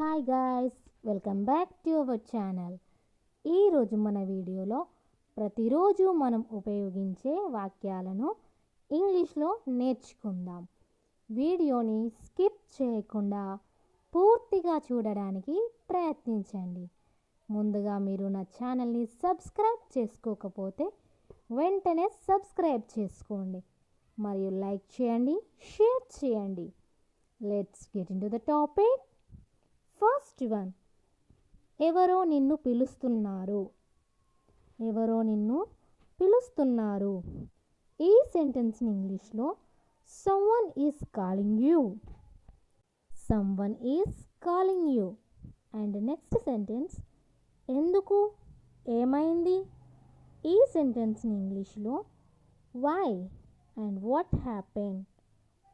Hi guys welcome back to our channel ఈరోజు మన వీడియోలో ప్రతిరోజు మనం ఉపయోగించే వాక్యాలను ఇంగ్లీష్లో నేర్చుకుందాం. వీడియోని స్కిప్ చేయకుండా పూర్తిగా చూడడానికి ప్రయత్నించండి. ముందుగా మీరు నా ఛానల్ని సబ్స్క్రైబ్ చేసుకోకపోతే వెంటనే సబ్స్క్రైబ్ చేసుకోండి. మరియు లైక్ చేయండి షేర్ చేయండి. Let's get into the topic first one. ఎవరో నిన్ను పిలుస్తున్నారు. ఎవరో నిన్ను పిలుస్తున్నారు. ఈ సెంటెన్స్ని ఇంగ్లీష్లో someone is calling you someone is calling you and next sentence ఎందుకు? ఏమైంది? ఈ సెంటెన్స్ని ఇంగ్లీష్లో why and what happen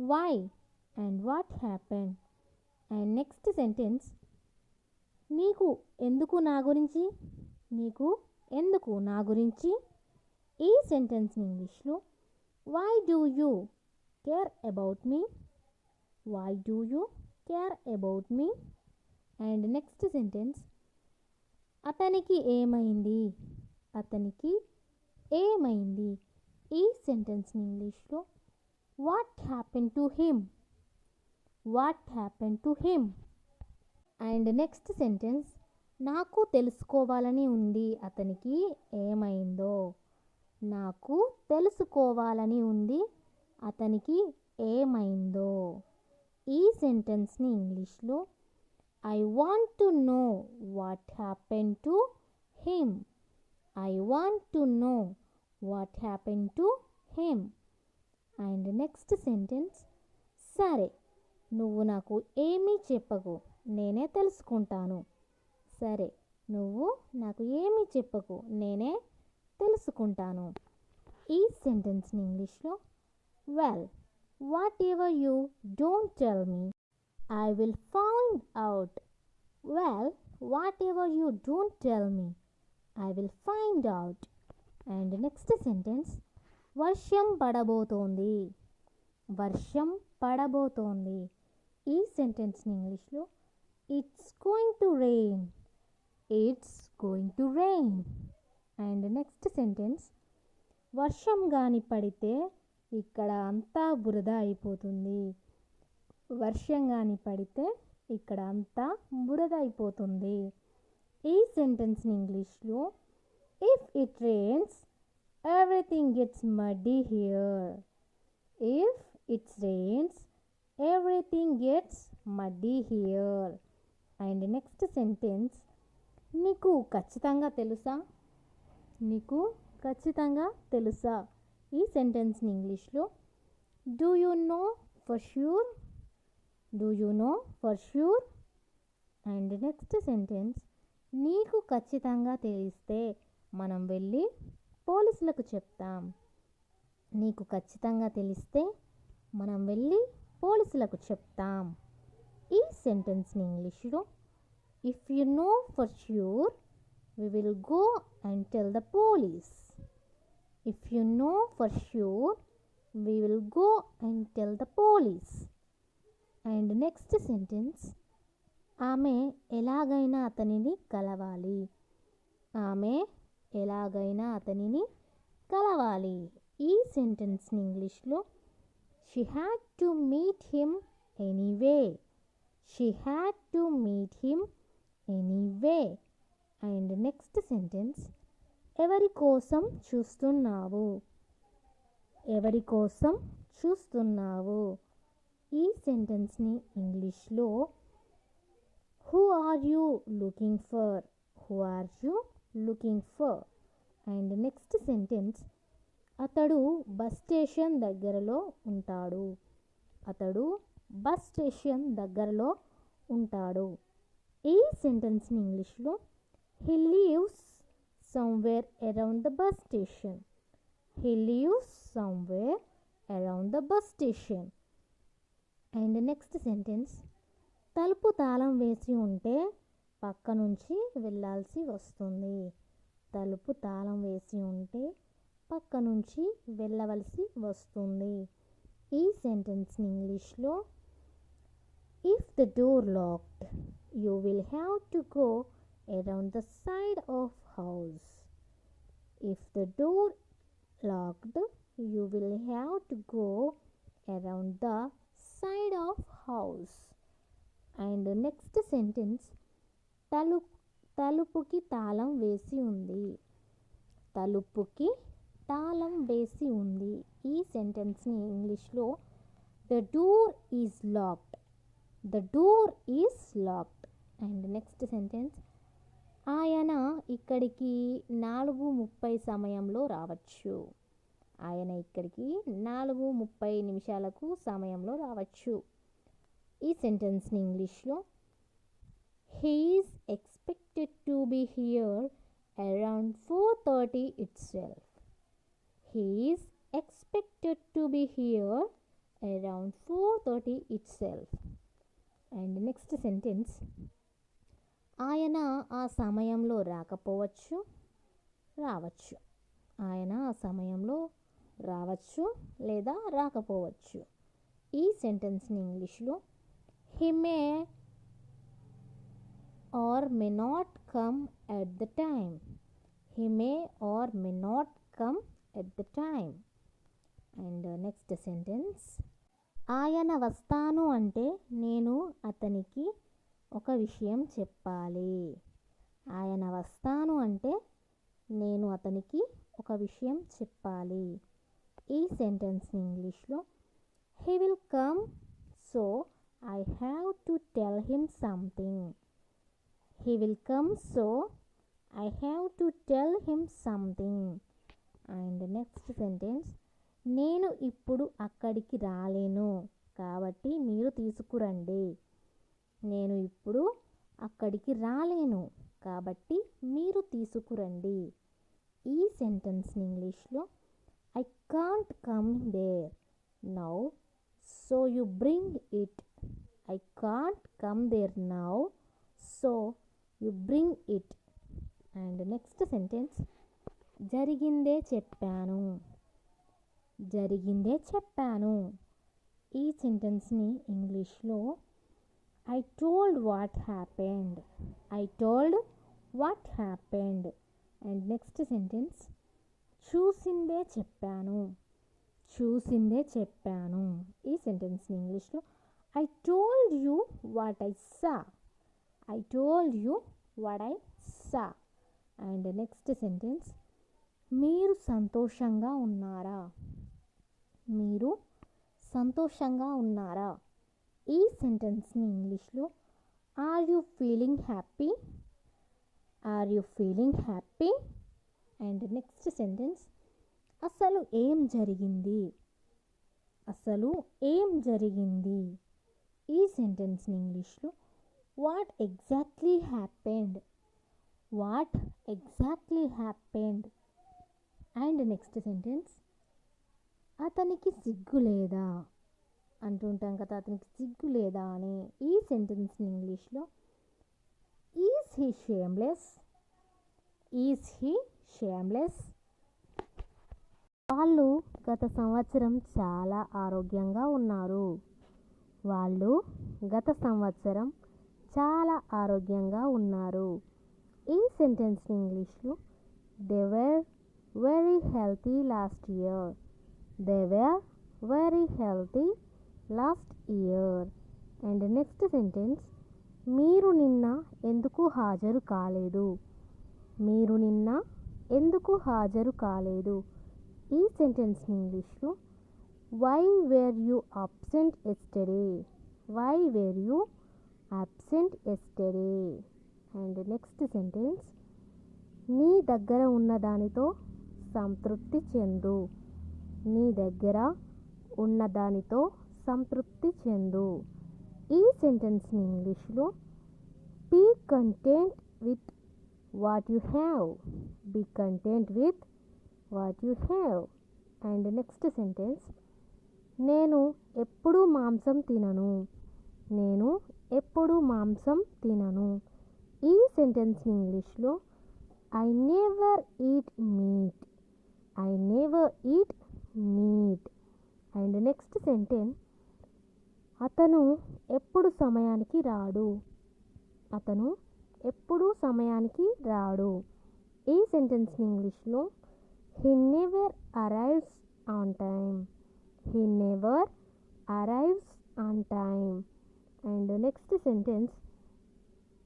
why and what happen and next sentence నీకు ఎందుకు నా గురించి? నీకు ఎందుకు నా గురించి? ఈ సెంటెన్స్ని ఇంగ్లీష్లో why do you care about me why do you care about me and next sentence అతనికి ఏమైంది? అతనికి ఏమైంది? ఈ సెంటెన్స్ని ఇంగ్లీష్లో what happen to him what happen to him and next sentence నాకు తెలుసుకోవాలని ఉంది అతనికి ఏమైందో? నాకు తెలుసుకోవాలని ఉంది అతనికి ఏమైందో? ఈ సెంటెన్స్ని ఇంగ్లీష్లో I want to know what happen to him I want to know what happen to him and next sentence సరే నువ్వు నాకు ఏమీ చెప్పకు నేనే తెలుసుకుంటాను. సరే నువ్వు నాకు ఏమీ చెప్పకు నేనే తెలుసుకుంటాను. ఈ సెంటెన్స్ని ఇంగ్లీష్లో well whatever you don't tell me I will find out well whatever you don't tell me I will find out and next sentence వర్షం పడబోతోంది. వర్షం పడబోతోంది. ఈ సెంటెన్స్ని ఇంగ్లీష్లో it's going to rain it's going to rain and next sentence వర్షం కానీ పడితే ఇక్కడ అంతా బురద అయిపోతుంది. వర్షం కానీ పడితే ఇక్కడ అంతా బురద అయిపోతుంది. ఈ సెంటెన్స్ని ఇంగ్లీష్లో if it rains everything gets muddy here if it's rains everything gets muddy here and next sentence నీకు ఖచ్చితంగా తెలుసా? నీకు ఖచ్చితంగా తెలుసా? ఈ సెంటెన్స్ని ఇంగ్లీష్లో do you know for sure do you know for sure and next sentence నీకు ఖచ్చితంగా తెలిస్తే మనం వెళ్ళి పోలీసులకు చెప్తాం. నీకు ఖచ్చితంగా తెలిస్తే మనం వెళ్ళి పోలీసులకు చెప్తాం. ఈ సెంటెన్స్ని ఇంగ్లీష్లో if you know for sure we will go and tell the police if you know for sure we will go and tell the police and next sentence ఆమె ఎలాగైనా అతనిని కలవాలి ఆమె ఎలాగైనా అతనిని కలవాలి ఈ సెంటెన్స్ని ఇంగ్లీష్లో she had to meet him anyway she had to meet him anyway and next sentence ఎవరి కోసం చూస్తున్నావు? ఎవరి కోసం చూస్తున్నావు? ఈ సెంటెన్స్ని ఇంగ్లీష్లో who are you looking for who are you looking for and next sentence అతడు బస్ స్టేషన్ దగ్గరలో ఉంటాడు. అతడు బస్ స్టేషన్ దగ్గరలో ఉంటాడు. ఈ సెంటెన్స్ని ఇంగ్లీష్లో he lives somewhere around the bus station he lives somewhere around the bus station and next sentence తలుపు తాళం వేసి ఉంటే పక్క నుంచి వెళ్ళాల్సి వస్తుంది. తలుపు తాళం వేసి ఉంటే పక్క నుంచి వెళ్ళవలసి వస్తుంది. ఈ సెంటెన్స్ని ఇంగ్లీష్లో if the door locked you will have to go around the side of house if the door locked you will have to go around the side of house and next sentence తలు తలుపుకి తాళం వేసి ఉంది. తలుపుకి తాళం వేసి ఉంది. ఈ సెంటెన్స్ని ఇంగ్లీష్లో the door is locked the door is locked and next sentence ఆయన ఇక్కడికి నాలుగు ముప్పై సమయంలో రావచ్చు. ఆయన ఇక్కడికి నాలుగు ముప్పై నిమిషాలకు సమయంలో రావచ్చు. ఈ సెంటెన్స్ని ఇంగ్లీష్లో he is expected to be here around four thirty itself he is expected to be here around four thirty itself and next sentence ఆయన ఆ సమయంలో రాకపోవచ్చు రావచ్చు. ఆయన ఆ సమయంలో రావచ్చు లేదా రాకపోవచ్చు. ఈ సెంటెన్స్ని ఇంగ్లీష్లో he may or may not come at the time he may or may not come at the time and next sentence ఆయన వస్తాను అంటే నేను అతనికి ఒక విషయం చెప్పాలి. ఆయన వస్తాను అంటే నేను అతనికి ఒక విషయం చెప్పాలి. ఈ సెంటెన్స్ని ఇంగ్లీష్లో he will come so I have to tell him something he will come so I have to tell him something and next sentence నేను ఇప్పుడు అక్కడికి రాలేను. కాబట్టి మీరు తీసుకురండి. నేను ఇప్పుడు అక్కడికి రాలేను. కాబట్టి మీరు తీసుకురండి. ఈ సెంటెన్స్ని ఇంగ్లీష్లో I can't come there now so you bring it I can't come there now so you bring it and next sentence జరిగిందే చెప్పాను. జరిగిందే చెప్పాను. ఈ సెంటెన్స్ని ఇంగ్లీష్లో I told what happened I told what happened and next sentence చూసిందే చెప్పాను. చూసిందే చెప్పాను. ఈ సెంటెన్స్ని ఇంగ్లీష్లో I told you what I saw I told you what I saw and next sentence మీరు సంతోషంగా ఉన్నారా? మీరు సంతోషంగా ఉన్నారా? ఈ సెంటెన్స్ని ఇంగ్లీష్లో are you feeling happy are you feeling happy and next sentence అసలు ఏం జరిగింది? అసలు ఏం జరిగింది? ఈ సెంటెన్స్ని ఇంగ్లీష్లో what exactly happened what exactly happened and next sentence అతనికి సిగ్గు లేదా? అంటుంటాం కదా అతనికి సిగ్గు లేదా అని ఈ సెంటెన్స్ని ఇంగ్లీష్లో is he shameless is he shameless వాళ్ళు గత సంవత్సరం చాలా ఆరోగ్యంగా ఉన్నారు. వాళ్ళు గత సంవత్సరం చాలా ఆరోగ్యంగా ఉన్నారు. ఈ సెంటెన్స్ని ఇంగ్లీష్లో they very very healthy last year were very very healthy last year and next sentence మీరు నిన్న ఎందుకు హాజరు కాలేదు? మీరు నిన్న ఎందుకు హాజరు కాలేదు? ఈ సెంటెన్స్ని ఇంగ్లీష్లో why were you absent yesterday why were you absent yesterday and next sentence నీ దగ్గర ఉన్న దానితో సంతృప్తి చెందు. నీ దగ్గర ఉన్నదానితో సంతృప్తి చెందు. ఈ సెంటెన్స్ని ఇంగ్లీష్లో be content with what you have be content with what you have and next sentence నేను ఎప్పుడూ మాంసం తినను. నేను ఎప్పుడు మాంసం తినను. ఈ సెంటెన్స్ని ఇంగ్లీష్లో I never eat meat I never eat meat and next sentence అతను ఎప్పుడు సమయానికి రాడు? అతను ఎప్పుడూ సమయానికి రాడు? ఈ సెంటెన్స్ని ఇంగ్లీష్లో he never arrives on time he never arrives on time and next sentence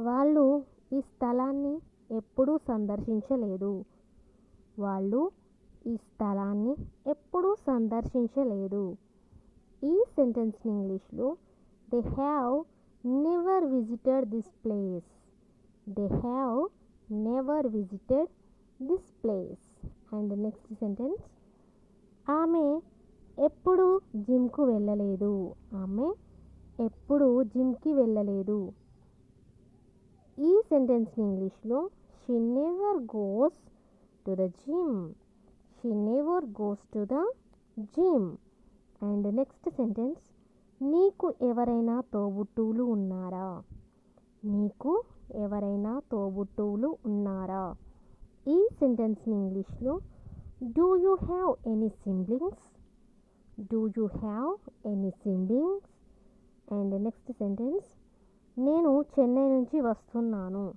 వాళ్ళు ఈ స్థలాన్ని ఎప్పుడూ సందర్శించలేదు. వాళ్ళు ఈ స్థలాన్ని ఎప్పుడూ సందర్శించలేదు. ఈ సెంటెన్స్ని ఇంగ్లీష్లో they have never visited this place they have never visited this place and next sentence ఆమె ఎప్పుడు జిమ్కు వెళ్ళలేదు. ఆమె ఎప్పుడు జిమ్కి వెళ్ళలేదు. ఈ సెంటెన్స్ని ఇంగ్లీష్లో she never goes to the gym she never goes to the gym and next sentence నీకు ఎవరైనా తోబుట్టువులు ఉన్నారా? నీకు ఎవరైనా తోబుట్టువులు ఉన్నారా? ఈ సెంటెన్స్ని ఇంగ్లీష్లో do you have any siblings do you have any siblings and next sentence నేను చెన్నై నుంచి వస్తున్నాను.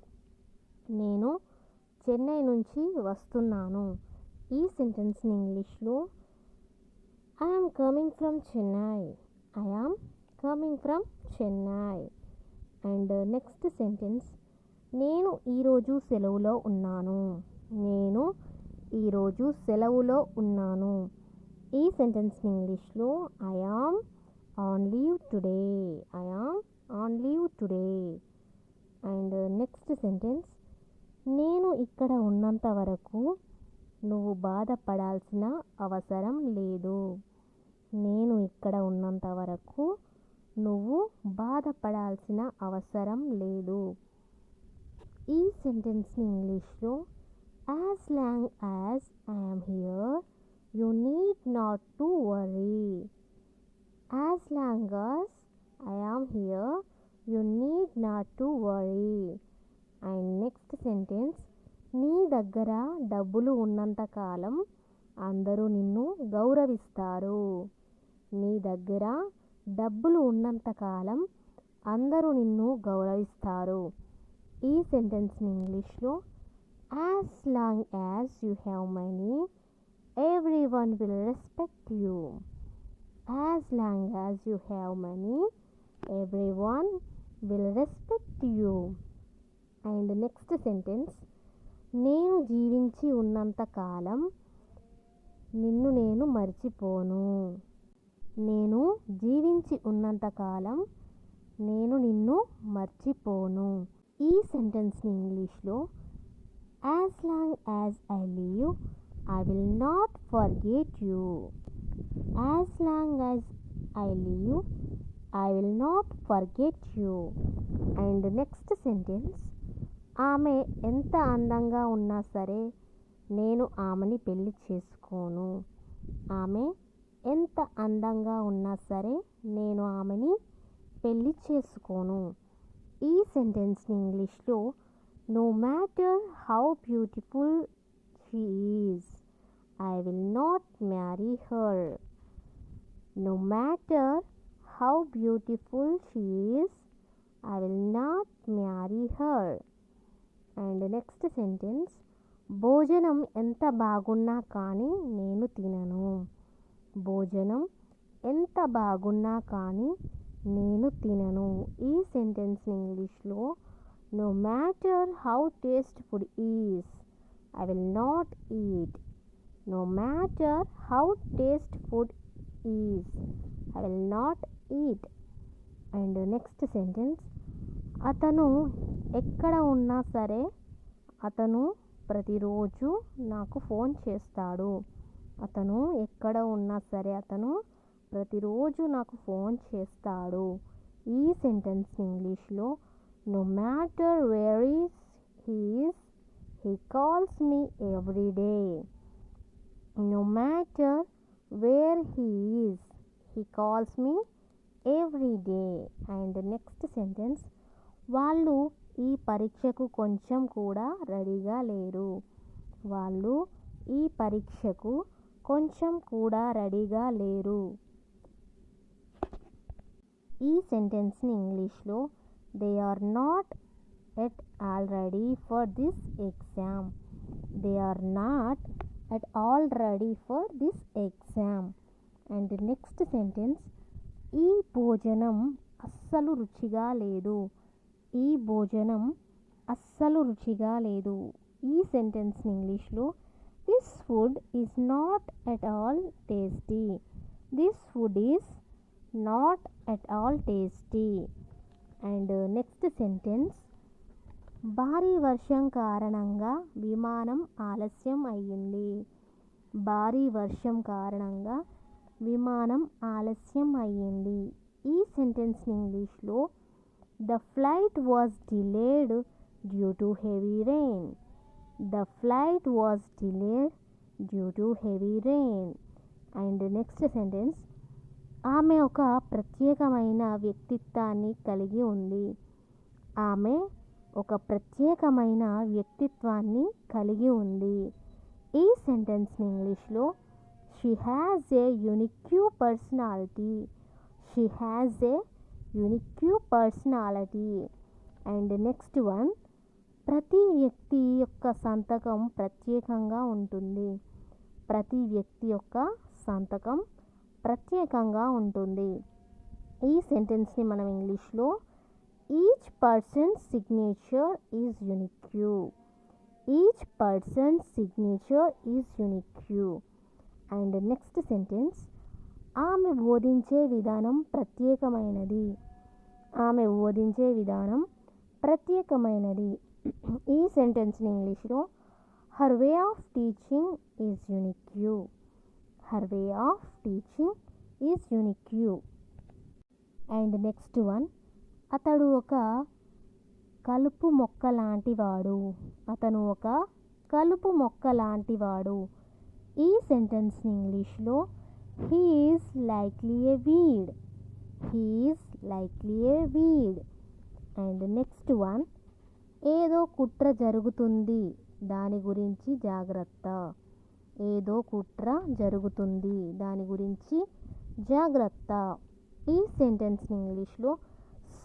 నేను చెన్నై నుంచి వస్తున్నాను. ఈ సెంటెన్స్ని ఇంగ్లీష్లో I am coming from Chennai I am coming from Chennai and next sentence నేను ఈరోజు సెలవులో ఉన్నాను. నేను ఈరోజు సెలవులో ఉన్నాను. ఈ సెంటెన్స్ని ఇంగ్లీష్లో I am on leave today I am on leave today and next sentence నేను ఇక్కడ ఉన్నంత వరకు నువ్వు బాధపడాల్సిన అవసరం లేదు. నేను ఇక్కడ ఉన్నంత వరకు నువ్వు బాధపడాల్సిన అవసరం లేదు. ఈ సెంటెన్స్ని ఇంగ్లీష్లో as long as I'm here you need not to worry. As long as I here you need not to worry. And next sentence నీ దగ్గర డబ్బులు ఉన్నంత కాలం అందరూ నిన్ను గౌరవిస్తారు. నీ దగ్గర డబ్బులు ఉన్నంత కాలం అందరూ నిన్ను గౌరవిస్తారు. ఈ సెంటెన్స్ని ఇంగ్లీష్లో as long as you have money everyone will respect you as long as you have money everyone will respect you and next sentence నేను జీవించి ఉన్నంత కాలం నిన్ను నేను మర్చిపోను. నేను జీవించి ఉన్నంత కాలం నేను నిన్ను మర్చిపోను. ఈ సెంటెన్స్ని ఇంగ్లీష్లో as long as I live I will not forget you as long as I live I will not forget you and next sentence ఆమె ఎంత అందంగా ఉన్నా సరే నేను ఆమెని పెళ్ళి చేసుకోను. ఆమె ఎంత అందంగా ఉన్నా సరే నేను ఆమెని పెళ్ళి చేసుకోను. ఈ సెంటెన్స్ని ఇంగ్లీష్లో no matter how beautiful she is I will not marry her no matter how beautiful she is I will not marry her and next sentence భోజనం ఎంత బాగున్నా కానీ నేను తినను. భోజనం ఎంత బాగున్నా కానీ నేను తినను. ఈ సెంటెన్స్ ఇంగ్లీష్లో no matter how taste food is I will not eat no matter how taste food is I will not eat and next sentence అతను ఎక్కడ ఉన్నా సరే అతను ప్రతిరోజు నాకు ఫోన్ చేస్తాడు. అతను ఎక్కడ ఉన్నా సరే అతను ప్రతిరోజు నాకు ఫోన్ చేస్తాడు. ఈ సెంటెన్స్ ఇంగ్లీష్లో no matter where is he's he calls me every day no matter where he's he calls me every day and next sentence వాళ్ళు ఈ పరీక్షకు కొంచెం కూడా రెడీగా లేరు. వాళ్ళు ఈ పరీక్షకు కొంచెం కూడా రెడీగా లేరు. ఈ సెంటెన్స్ని ఇంగ్లీష్లో they are not at all ready for this exam they are not at all ready for this exam and next sentence ఈ భోజనం అస్సలు రుచిగా లేదు. ఈ భోజనం అస్సలు రుచిగా లేదు. ఈ సెంటెన్స్ని ఇంగ్లీష్లో this food is not at all tasty this food is not at all tasty and next sentence భారీ వర్షం కారణంగా విమానం ఆలస్యం అయ్యింది. భారీ వర్షం కారణంగా విమానం ఆలస్యం అయ్యింది. ఈ సెంటెన్స్ని ఇంగ్లీష్లో the flight was delayed due to heavy rain. The flight was delayed due to heavy rain. And next sentence ఆమె ఒక ప్రత్యేకమైన వ్యక్తిత్వాన్ని కలిగి ఉంది ఆమె ఒక ప్రత్యేకమైన వ్యక్తిత్వాన్ని కలిగి ఉంది ఈ సెంటెన్స్ని ఇంగ్లీష్లో she has a unique personality she has a unique personality. And next one ప్రతి వ్యక్తి యొక్క సంతకం ప్రత్యేకంగా ఉంటుంది. ప్రతి వ్యక్తి యొక్క సంతకం ప్రత్యేకంగా ఉంటుంది. ఈ సెంటెన్స్ని మనం ఇంగ్లీష్లో each person signature is unique. Each person signature is unique. And next sentence ఆమె బోధించే విధానం ప్రత్యేకమైనది. ఆమె బోధించే విధానం ప్రత్యేకమైనది. ఈ సెంటెన్స్ని ఇంగ్లీష్లో her way of teaching is unique her way of teaching is unique and next one అతడు ఒక కలుపు మొక్క లాంటివాడు. అతను ఒక కలుపు మొక్క లాంటివాడు. ఈ సెంటెన్స్ని ఇంగ్లీష్లో he is likely a weed he is likely a weed and next one ఏదో కుట్ర జరుగుతుంది. దాని గురించి జాగ్రత్త. ఏదో కుట్ర జరుగుతుంది. దాని గురించి జాగ్రత్త. ఈ సెంటెన్స్ని ఇంగ్లీష్లో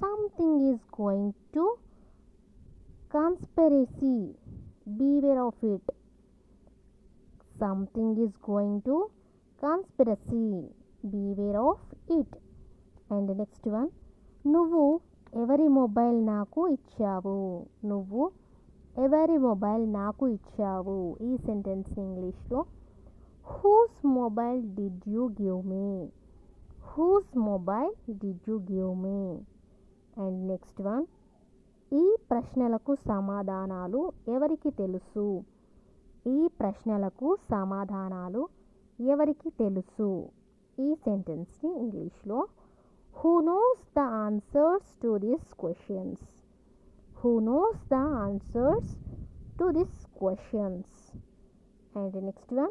something is going to conspiracy beware of it something is going to conspiracy beware of it and next one నువ్వు ఎవరి మొబైల్ నాకు ఇచ్చావు? నువ్వు ఎవరి మొబైల్ నాకు ఇచ్చావు? ఈ సెంటెన్స్ ఇంగ్లీష్లో whose mobile did you give me whose mobile did you give me and next one ఈ ప్రశ్నలకు సమాధానాలు ఎవరికి తెలుసు? ఈ ప్రశ్నలకు సమాధానాలు ఎవరికి తెలుసు? ఈ సెంటెన్స్ని ఇంగ్లీష్లో who knows the answers to this questions? Who knows the answers to this questions? And next one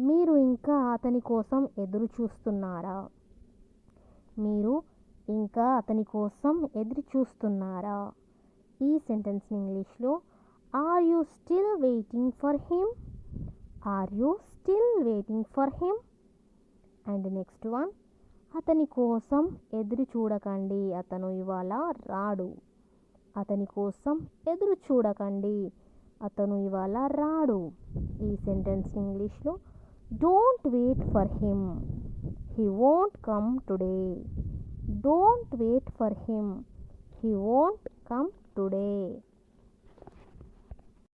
మీరు ఇంకా అతని కోసం ఎదురు చూస్తున్నారా? మీరు ఇంకా అతని కోసం ఎదురు చూస్తున్నారా? ఈ సెంటెన్స్ ఇంగ్లీష్లో are you still waiting for him? Are you still waiting for him and next one అతని కోసం ఎదురు చూడకండి అతను ఇవాళ రాడు. అతని కోసం ఎదురు చూడకండి అతను ఇవాళ రాడు. ఈ సెంటెన్స్ ఇంగ్లీష్లో don't wait for him he won't come today don't wait for him he won't come today